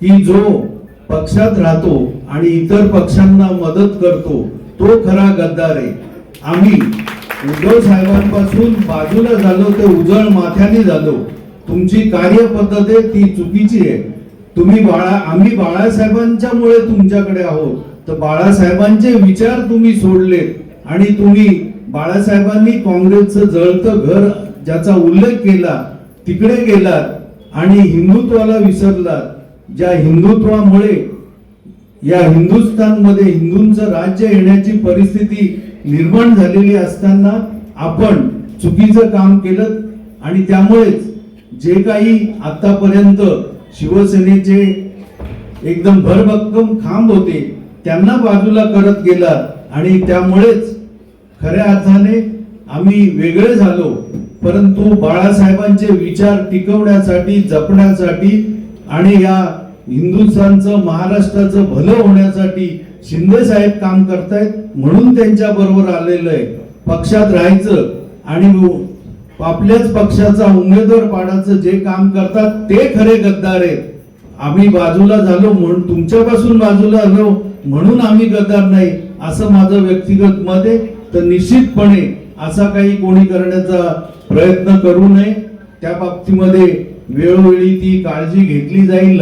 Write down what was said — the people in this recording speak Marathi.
की जो पक्षात राहतो आणि इतर पक्षांना मदत करतो तो खरा गद्दार आहे. आम्ही उद्धव साहेबांपासून बाजूला झालो ते उजळ माथ्याने झालो. तुमची कार्यपद्धत आहे ती चुकीची आहे. तुम्ही बाळा आम्ही बाळासाहेबांच्यामुळे तुमच्याकडे आहोत. तर बाळासाहेबांचे विचार तुम्ही सोडलेत आणि तुम्ही बाळासाहेबांनी काँग्रेसचं जळतं घर ज्याचा उल्लेख केला तिकडे गेलात आणि हिंदुत्वाला विसरलात. ज्या हिंदुत्वामुळे या हिंदुस्थानमध्ये हिंदूंचं राज्य येण्याची परिस्थिती निर्माण झालेली असताना आपण चुकीचं काम केलं आणि त्यामुळेच जे काही आतापर्यंत शिवसेनेचे एकदम भरभक्कम खांब होते त्यांना बाजूला करत गेला आणि त्यामुळेच खऱ्या अर्थाने आम्ही वेगळे झालो. परंतु बाळासाहेबांचे विचार टिकवण्यासाठी जपण्यासाठी आणि या हिंदुस्थानचं महाराष्ट्राचं भलं होण्यासाठी शिंदे साहेब काम करतायत म्हणून त्यांच्या बरोबर आलेलं आहे. पक्षात राहायचं आणि आपल्याच पक्षाचा उमेदवार पाडायचं जे काम करतात ते खरे गद्दार आहेत. आम्ही बाजूला झालो म्हणून तुमच्यापासून बाजूला आलो म्हणून आम्ही गद्दार नाही असं माझं व्यक्तिगत मत आहे. तर निश्चितपणे असा काही कोणी करण्याचा प्रयत्न करू नये. त्या बाबतीमध्ये वेळोवेळी ती काळजी घेतली जाईल.